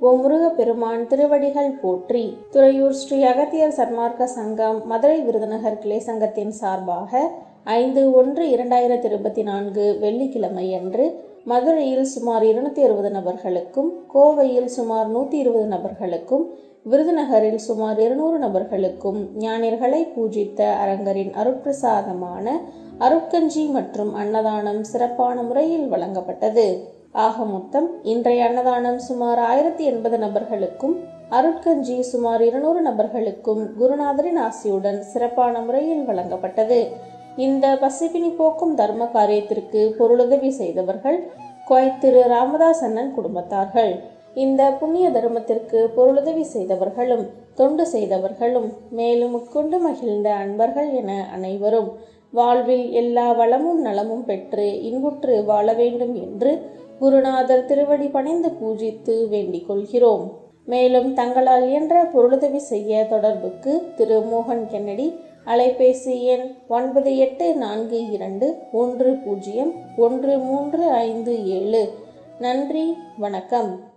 ஓ முருகப்பெருமான் திருவடிகள் போற்றி. துறையூர் ஸ்ரீ அகத்தியர் சன்மார்க்க சங்கம் மதுரை விருதுநகர் கிளை சங்கத்தின் சார்பாக ஐந்து ஒன்று இரண்டாயிரத்தி இருபத்தி நான்கு வெள்ளிக்கிழமை அன்று மதுரையில் சுமார் இருநூத்தி அறுபது நபர்களுக்கும் கோவையில் சுமார் நூற்றி இருபது நபர்களுக்கும் விருதுநகரில் சுமார் இருநூறு நபர்களுக்கும் ஞானியர்களை பூஜித்த அரங்கரின் அருட்பிரசாதமான அருட்கஞ்சி மற்றும் அன்னதானம் சிறப்பான முறையில் வழங்கப்பட்டது. ஆக மொத்தம் இன்றைய அன்னதானம் சுமார் ஆயிரத்தி எண்பது நபர்களுக்கும் அருட்கஞ்சி சுமார் இருநூறு நபர்களுக்கும் குருநாதரின் ஆசியுடன் சிறப்பான முறையில் வழங்கப்பட்டது. இந்த பசிப்பினி போக்கும் தர்ம காரியத்திற்கு பொருளுதவி செய்தவர்கள் கோயத் திரு ராமதாஸ் அண்ணன் குடும்பத்தார்கள். இந்த புண்ணிய தர்மத்திற்கு பொருளுதவி செய்தவர்களும் தொண்டு செய்தவர்களும் மேலும் உட்கொண்டு மகிழ்ந்த அன்பர்கள் என அனைவரும் வாழ்வில் எல்லா வளமும் நலமும் பெற்று இன்புற்று வாழ வேண்டும் என்று குருநாதர் திருவடி பணிந்து பூஜித்து வேண்டிக் கொள்கிறோம். மேலும் தங்களால் இயன்ற பொருளுதவி செய்ய தொடர்புக்கு திரு. மோகன் கென்னடி அலைபேசி எண் ஒன்பது எட்டு நான்கு இரண்டு ஒன்று பூஜ்ஜியம் ஒன்று மூன்று ஐந்து ஏழு. நன்றி வணக்கம்.